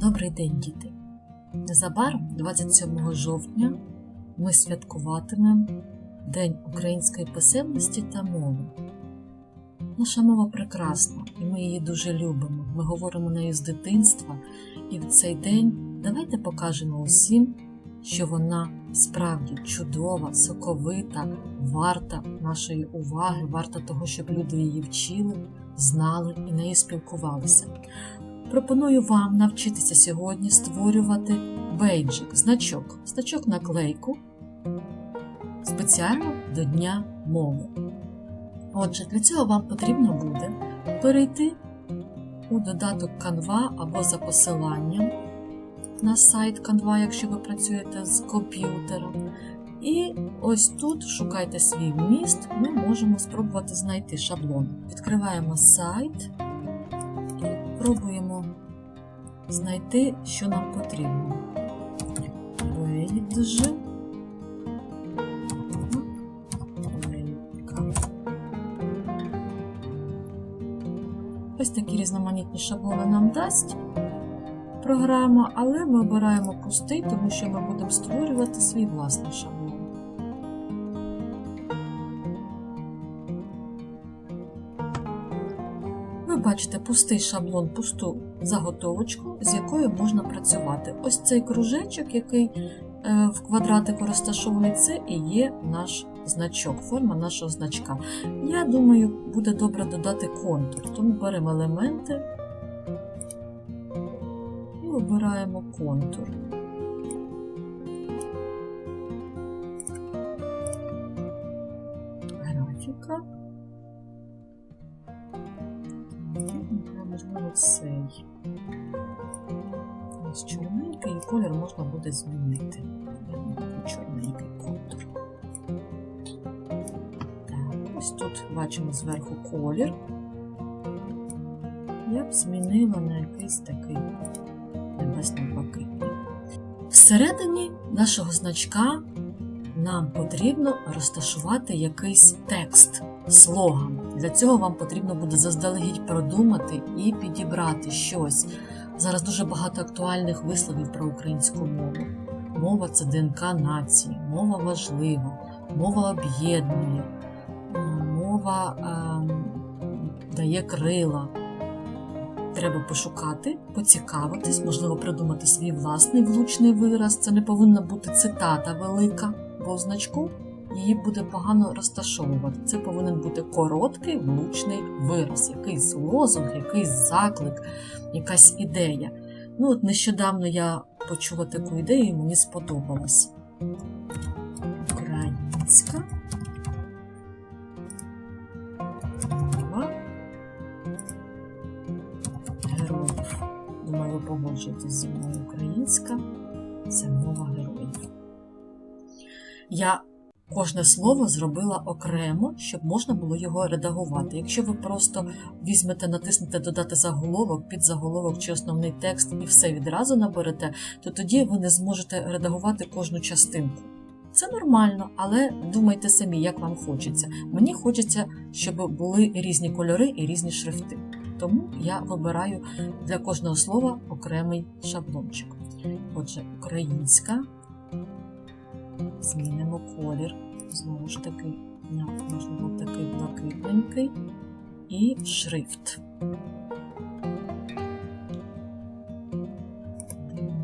Добрий день, діти! Незабаром, 27 жовтня, ми святкуватимемо День української писемності та мови. Наша мова прекрасна, і ми її дуже любимо. Ми говоримо нею з дитинства, і в цей день давайте покажемо усім, що вона справді чудова, соковита, варта нашої уваги, варта того, щоб люди її вчили, знали і нею спілкувалися. Пропоную вам навчитися сьогодні створювати бейджик, значок, значок наклейку спеціально до Дня мови. Отже, для цього вам потрібно буде перейти у додаток Canva або за посиланням на сайт Canva, якщо ви працюєте з комп'ютером. І ось тут шукайте свій вміст, ми можемо спробувати знайти шаблон. Відкриваємо сайт пробуємо знайти, що нам потрібно. Бейдж. Ось такі різноманітні шаблони нам дасть програма, але ми обираємо пустий, тому що ми будемо створювати свій власний шаблон. Бачите пустий шаблон, пусту заготовочку, з якою можна працювати. Ось цей кружечок, який е, в квадратику розташований, це і є наш значок, форма нашого значка. Я думаю, буде добре додати контур, тому беремо елементи і обираємо контур. Можливо, цей. Ось чорненький і колір можна буде змінити. Чорненький контур. Так, ось тут бачимо зверху колір. Я б змінила на якийсь такий небесно-блакитний. Всередині нашого значка нам потрібно розташувати якийсь текст, слоган. Для цього вам потрібно буде заздалегідь продумати і підібрати щось. Зараз дуже багато актуальних висловів про українську мову. Мова це ДНК нації, мова важлива, мова об'єднує, мова е, дає крила. Треба пошукати, поцікавитись, можливо, придумати свій власний влучний вираз. Це не повинна бути цитата велика, бо значку її буде погано розташовувати. Це повинен бути короткий влучний вираз, якийсь лозунг, якийсь заклик, якась ідея. Ну, от нещодавно я почула таку ідею і мені сподобалось. Українська героїв. Думаю, ви погоджуєтесь зі мною українська це мова героїв. Я Кожне слово зробила окремо, щоб можна було його редагувати. Якщо ви просто візьмете, натиснете Додати заголовок, під заголовок чи основний текст і все відразу наберете, то тоді ви не зможете редагувати кожну частинку. Це нормально, але думайте самі, як вам хочеться. Мені хочеться, щоб були різні кольори і різні шрифти. Тому я вибираю для кожного слова окремий шаблончик. Отже, українська. Змінимо колір, знову ж таки, можливо, такий блакитненький і шрифт.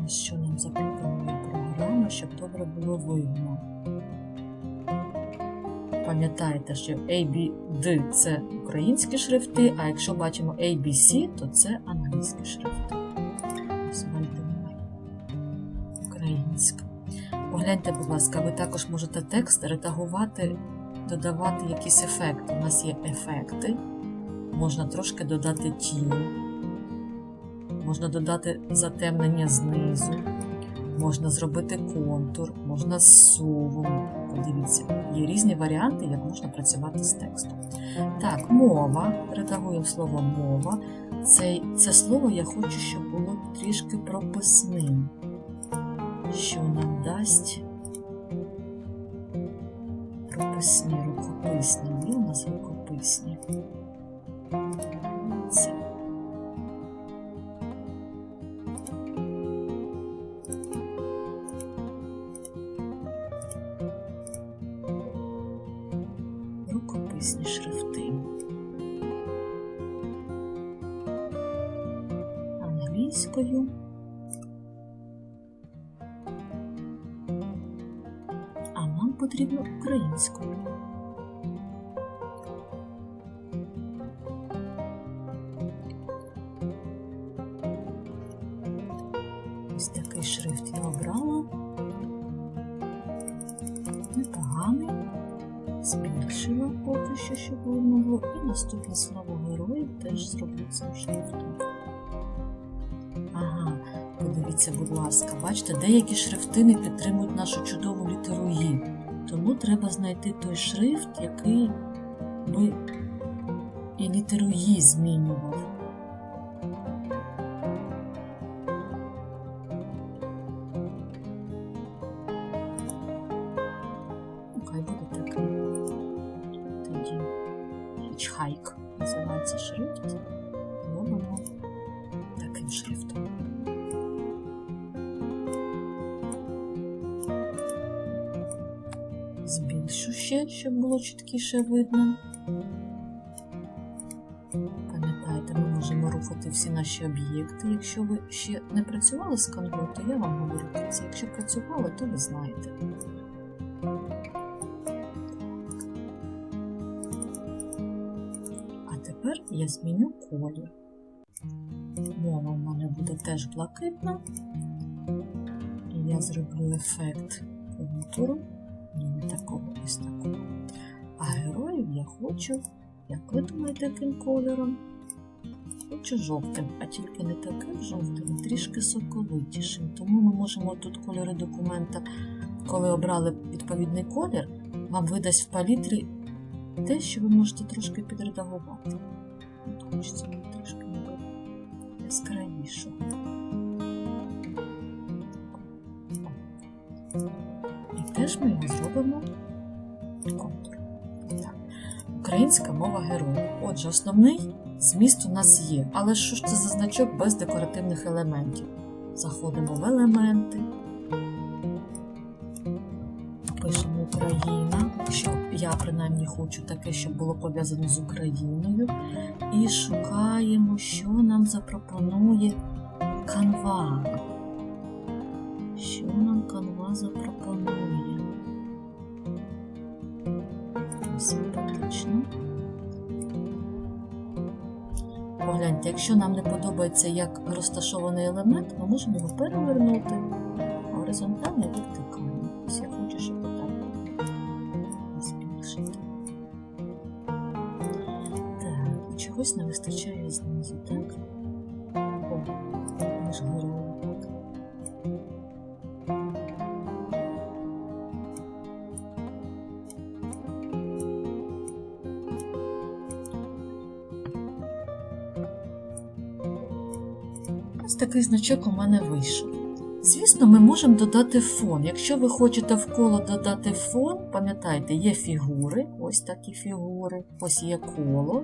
Що нам запропонує програма, щоб добре було видно. Пам'ятайте, що ABD це українські шрифти, а якщо бачимо ABC, то це англійські шрифти. Погляньте, будь ласка, ви також можете текст редагувати, додавати якісь ефекти. У нас є ефекти, можна трошки додати тінь, можна додати затемнення знизу, можна зробити контур, можна з сувом. Подивіться, є різні варіанти, як можна працювати з текстом. Так, мова. Редагуємо слово мова. Це, це слово я хочу, щоб було трішки прописним що нам дасть прописні рукописні. Ні у нас рукописні. Це. Рукописні шрифти. Англійською. Потрібно українською. Ось такий шрифт я обрала. Непоганий. Збільшила поки що, щоб було. І наступне слово герої теж зроблю цим шрифтом. Ага, подивіться, будь ласка, бачите, деякі шрифти не підтримують нашу чудову літеру «І». Тому треба знайти той шрифт, який би і літеру «І» змінював. Ну, хай буде такий. Тоді Hitchhike називається шрифт. Робимо таким шрифтом. Збільшу ще, щоб було чіткіше видно. Пам'ятайте, ми можемо рухати всі наші об'єкти. Якщо ви ще не працювали з канвою, то я вам говорю про це. Якщо працювали, то ви знаєте. А тепер я зміню колір. Мова в мене буде теж блакитна. І я зроблю ефект контуру. Такого, ось. А героїв я хочу, як ви думаєте, яким кольором? Хочу жовтим, а тільки не таким жовтим, трішки соковитішим. Тому ми можемо тут кольори документа, коли обрали відповідний колір, вам видасть в палітрі те, що ви можете трошки підредагувати. Хочеться мені теж ми зробимо контур. Українська мова героїв. Отже, основний зміст у нас є. Але що ж це за значок без декоративних елементів? Заходимо в елементи. Пишемо Україна, що я принаймні хочу таке, щоб було пов'язано з Україною. І шукаємо, що нам запропонує канва. Що нам канва запропонує? Симпатично. Погляньте, якщо нам не подобається як розташований елемент, ми можемо його перевернути горизонтально і вертикально. Ось я хочу, щоб збільшити. Так, чогось не вистачає знизу, так? О, наш герой. так. Такий значок у мене вийшов. Звісно, ми можемо додати фон. Якщо ви хочете в коло додати фон, пам'ятайте, є фігури, ось такі фігури, ось є коло.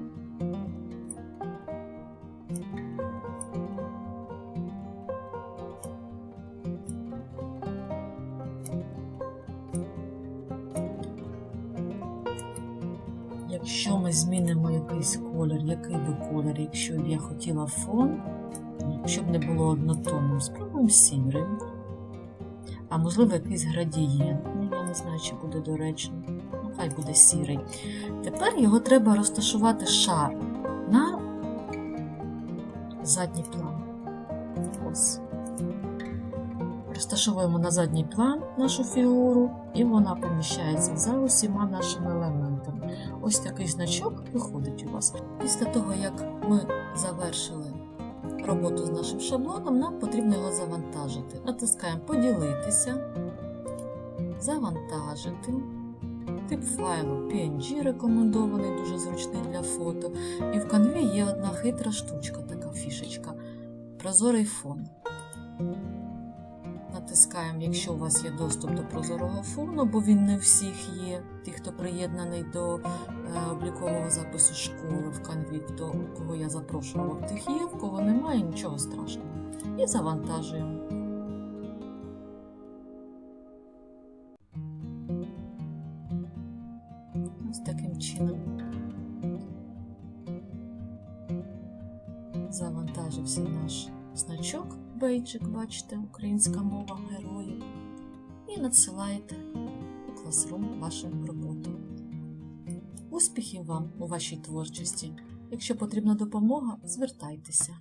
Якщо ми змінимо якийсь колір, який би колір, якщо б я хотіла фон, щоб не було однотонним, спробуємо сірий. А можливо, якийсь градієнт. Я не знаю, чи буде доречно. Ну, хай буде сірий. Тепер його треба розташувати шар на задній план. Ось. Розташовуємо на задній план нашу фігуру, і вона поміщається за усіма нашими елементами. Ось такий значок виходить у вас. Після того, як ми завершили роботу з нашим шаблоном, нам потрібно його завантажити. Натискаємо Поділитися, Завантажити. Тип файлу PNG рекомендований, дуже зручний для фото. І в канві є одна хитра штучка, така фішечка. Прозорий фон. Натискаємо, якщо у вас є доступ до прозорого фону, бо він не у всіх є, ті, хто приєднаний до е, облікового запису школи в канві, хто, кого я запрошувала, тих є, в кого немає, нічого страшного. І завантажуємо. Ось таким чином. Завантажився наш значок, бейджик, бачите, українська мова героїв. І надсилаєте у класрум вашу роботу. Успіхів вам у вашій творчості! Якщо потрібна допомога, звертайтеся.